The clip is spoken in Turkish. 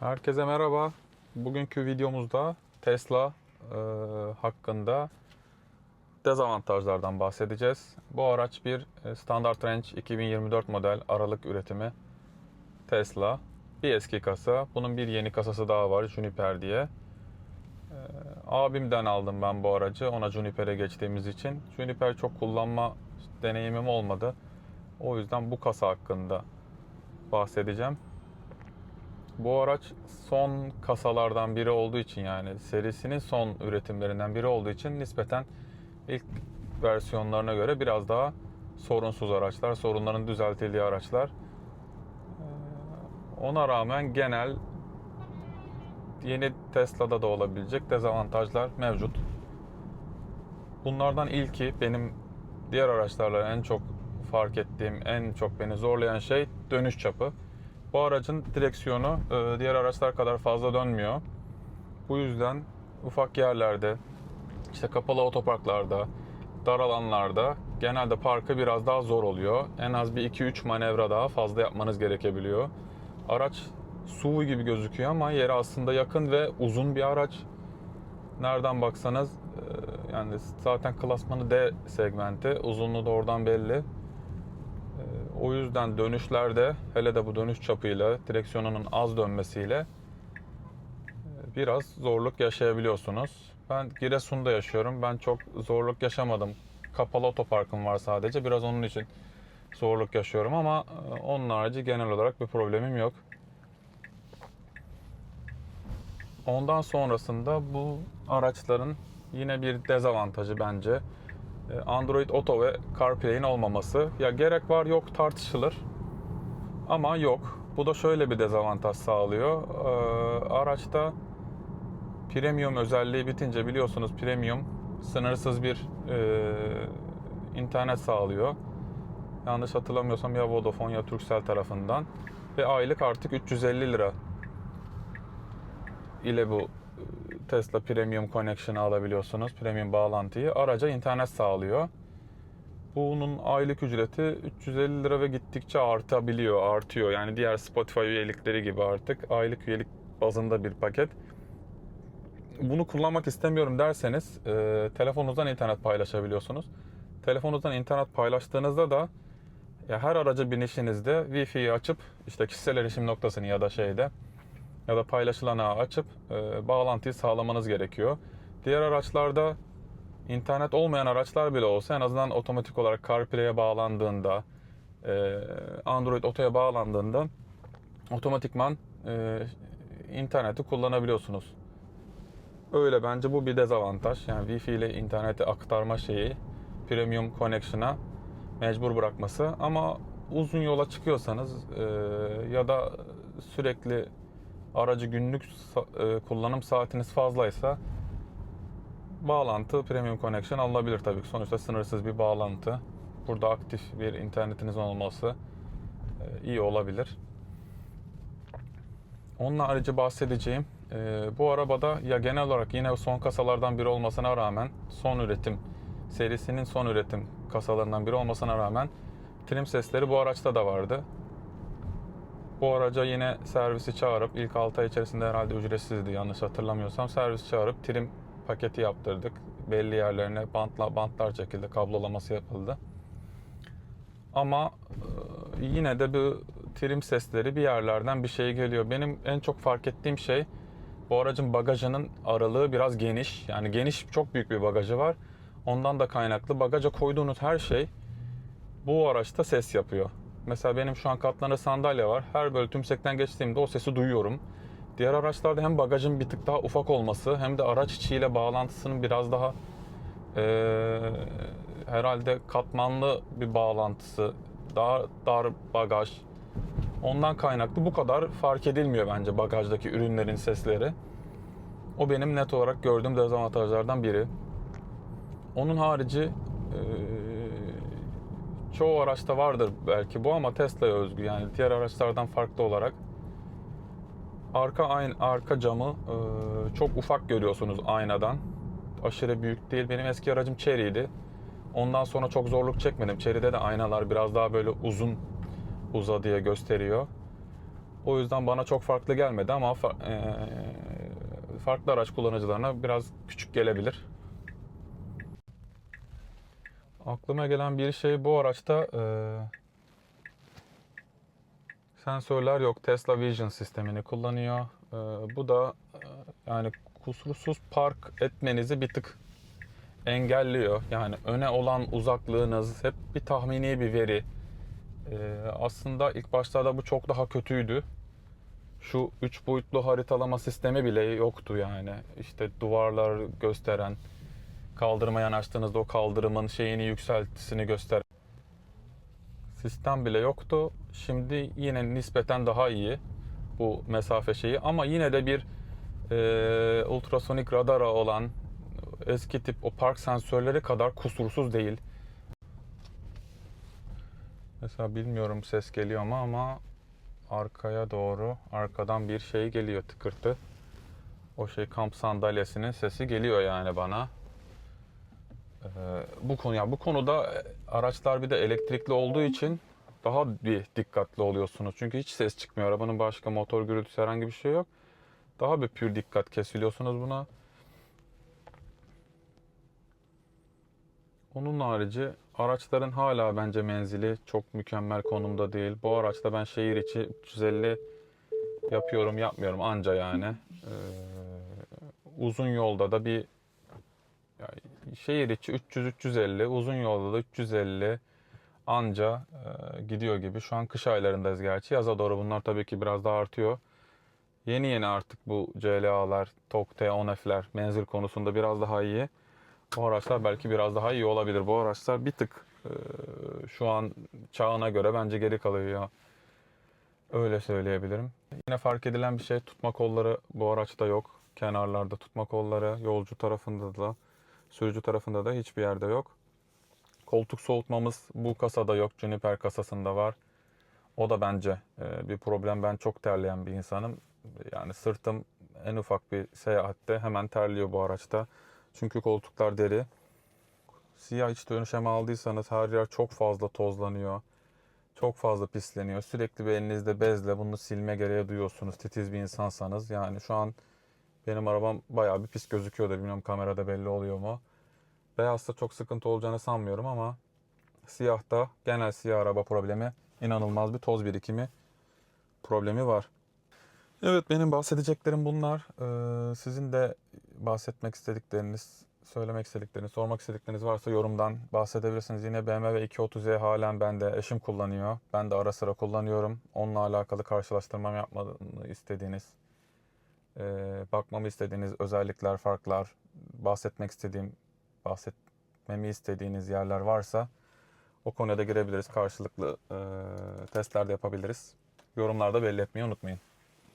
Herkese merhaba. Bugünkü videomuzda Tesla e, hakkında dezavantajlardan bahsedeceğiz. Bu araç bir e, Standard Range 2024 model Aralık üretimi Tesla. Bir eski kasa. Bunun bir yeni kasası daha var Juniper diye. E, abimden aldım ben bu aracı ona Juniper'e geçtiğimiz için. Juniper çok kullanma deneyimim olmadı. O yüzden bu kasa hakkında bahsedeceğim. Bu araç son kasalardan biri olduğu için yani serisinin son üretimlerinden biri olduğu için nispeten ilk versiyonlarına göre biraz daha sorunsuz araçlar, sorunların düzeltildiği araçlar. Ee, Ona rağmen genel yeni Tesla'da da olabilecek dezavantajlar mevcut. Bunlardan ilki benim diğer araçlarla en çok fark ettiğim, en çok beni zorlayan şey dönüş çapı. Bu aracın direksiyonu e, diğer araçlar kadar fazla dönmüyor. Bu yüzden ufak yerlerde, işte kapalı otoparklarda, dar alanlarda genelde parkı biraz daha zor oluyor. En az bir 2-3 manevra daha fazla yapmanız gerekebiliyor. Araç SUV gibi gözüküyor ama yere aslında yakın ve uzun bir araç. Nereden baksanız e, yani zaten klasmanı D segmenti, uzunluğu da oradan belli. O yüzden dönüşlerde hele de bu dönüş çapıyla direksiyonunun az dönmesiyle e, biraz zorluk yaşayabiliyorsunuz. Ben Giresun'da yaşıyorum. Ben çok zorluk yaşamadım. Kapalı otoparkım var sadece. Biraz onun için zorluk yaşıyorum ama e, onun harici genel olarak bir problemim yok. Ondan sonrasında bu araçların yine bir dezavantajı bence Android Auto ve CarPlay'in olmaması. Ya gerek var yok tartışılır. Ama yok. Bu da şöyle bir dezavantaj sağlıyor. Ee, araçta premium özelliği bitince biliyorsunuz premium sınırsız bir e, internet sağlıyor. Yanlış hatırlamıyorsam ya Vodafone ya Turkcell tarafından. Ve aylık artık 350 lira ile bu Tesla Premium Connection'ı alabiliyorsunuz. Premium bağlantıyı. Araca internet sağlıyor. Bunun aylık ücreti 350 lira ve gittikçe artabiliyor, artıyor. Yani diğer Spotify üyelikleri gibi artık aylık üyelik bazında bir paket. Bunu kullanmak istemiyorum derseniz e, telefonunuzdan internet paylaşabiliyorsunuz. Telefonunuzdan internet paylaştığınızda da ya her araca binişinizde Wi-Fi'yi açıp işte kişisel erişim noktasını ya da şeyde ya da paylaşılan ağı açıp e, bağlantıyı sağlamanız gerekiyor. Diğer araçlarda internet olmayan araçlar bile olsa en azından otomatik olarak CarPlay'e bağlandığında e, Android Auto'ya bağlandığında otomatikman e, interneti kullanabiliyorsunuz. Öyle bence bu bir dezavantaj. Yani Wi-Fi ile interneti aktarma şeyi Premium Connection'a mecbur bırakması. Ama uzun yola çıkıyorsanız e, ya da sürekli aracı günlük e, kullanım saatiniz fazlaysa bağlantı Premium Connection alınabilir tabii ki. Sonuçta sınırsız bir bağlantı. Burada aktif bir internetiniz olması e, iyi olabilir. Onun harici bahsedeceğim. e, Bu arabada ya genel olarak yine son kasalardan biri olmasına rağmen son üretim serisinin son üretim kasalarından biri olmasına rağmen trim sesleri bu araçta da vardı. Bu araca yine servisi çağırıp ilk 6 ay içerisinde herhalde ücretsizdi yanlış hatırlamıyorsam. Servis çağırıp trim paketi yaptırdık. Belli yerlerine bantla bantlar çekildi, kablolaması yapıldı. Ama e, yine de bu trim sesleri bir yerlerden bir şey geliyor. Benim en çok fark ettiğim şey bu aracın bagajının aralığı biraz geniş. Yani geniş çok büyük bir bagajı var. Ondan da kaynaklı bagaja koyduğunuz her şey bu araçta ses yapıyor. Mesela benim şu an katlanır sandalye var. Her böyle tümsekten geçtiğimde o sesi duyuyorum. Diğer araçlarda hem bagajın bir tık daha ufak olması hem de araç içiyle bağlantısının biraz daha e, herhalde katmanlı bir bağlantısı, daha dar bagaj. Ondan kaynaklı bu kadar fark edilmiyor bence bagajdaki ürünlerin sesleri. O benim net olarak gördüğüm dezavantajlardan biri. Onun harici e, çoğu araçta vardır belki bu ama Tesla'ya özgü yani diğer araçlardan farklı olarak arka aynı arka camı e, çok ufak görüyorsunuz aynadan. Aşırı büyük değil. Benim eski aracım Chery'ydi. Ondan sonra çok zorluk çekmedim. Chery'de de aynalar biraz daha böyle uzun uzadıya gösteriyor. O yüzden bana çok farklı gelmedi ama eee, farklı araç kullanıcılarına biraz küçük gelebilir. Aklıma gelen bir şey bu araçta eee, sensörler yok. Tesla Vision sistemini kullanıyor. Eee, bu da eee, yani kusursuz park etmenizi bir tık engelliyor. Yani öne olan uzaklığınız hep bir tahmini bir veri. Ee, aslında ilk başlarda bu çok daha kötüydü. Şu üç boyutlu haritalama sistemi bile yoktu yani. İşte duvarlar gösteren, kaldırıma yanaştığınızda o kaldırımın şeyini yükseltisini gösteren sistem bile yoktu. Şimdi yine nispeten daha iyi bu mesafe şeyi ama yine de bir e, ultrasonik radara olan eski tip o park sensörleri kadar kusursuz değil. Mesela bilmiyorum ses geliyor mu ama arkaya doğru arkadan bir şey geliyor tıkırtı. O şey kamp sandalyesinin sesi geliyor yani bana. Bu konu ya bu konuda araçlar bir de elektrikli olduğu için daha bir dikkatli oluyorsunuz. Çünkü hiç ses çıkmıyor. Arabanın başka motor gürültüsü herhangi bir şey yok. Daha bir pür dikkat kesiliyorsunuz buna. Onun harici araçların hala bence menzili çok mükemmel konumda değil. Bu araçta ben şehir içi 350 yapıyorum yapmıyorum anca yani. Ee, uzun yolda da bir yani şehir içi 300-350 uzun yolda da 350 anca e, gidiyor gibi. Şu an kış aylarındayız gerçi. Yaza doğru bunlar tabii ki biraz daha artıyor. Yeni yeni artık bu CLA'lar, TOG T10F'ler menzil konusunda biraz daha iyi. Bu araçlar belki biraz daha iyi olabilir. Bu araçlar bir tık e, şu an çağına göre bence geri kalıyor ya. Öyle söyleyebilirim. Yine fark edilen bir şey tutma kolları bu araçta yok. Kenarlarda tutma kolları, yolcu tarafında da, sürücü tarafında da hiçbir yerde yok. Koltuk soğutmamız bu kasada yok. Juniper kasasında var. O da bence e, bir problem. Ben çok terleyen bir insanım. Yani sırtım en ufak bir seyahatte hemen terliyor bu araçta. Çünkü koltuklar deri. Siyah iç dönüşeme aldıysanız her yer çok fazla tozlanıyor. Çok fazla pisleniyor. Sürekli bir elinizde bezle bunu silme gereği duyuyorsunuz. Titiz bir insansanız. Yani şu an benim arabam bayağı bir pis gözüküyordur. Bilmiyorum kamerada belli oluyor mu. Beyazda çok sıkıntı olacağını sanmıyorum ama siyahta genel siyah araba problemi inanılmaz bir toz birikimi problemi var. Evet benim bahsedeceklerim bunlar. Ee, sizin de bahsetmek istedikleriniz, söylemek istedikleriniz, sormak istedikleriniz varsa yorumdan bahsedebilirsiniz. Yine BMW 230e halen bende. Eşim kullanıyor. Ben de ara sıra kullanıyorum. Onunla alakalı karşılaştırmam yapmamı istediğiniz, e, bakmamı istediğiniz özellikler, farklar, bahsetmek istediğim, bahsetmemi istediğiniz yerler varsa o konuya da girebiliriz. Karşılıklı e, testler de yapabiliriz. Yorumlarda belli etmeyi unutmayın.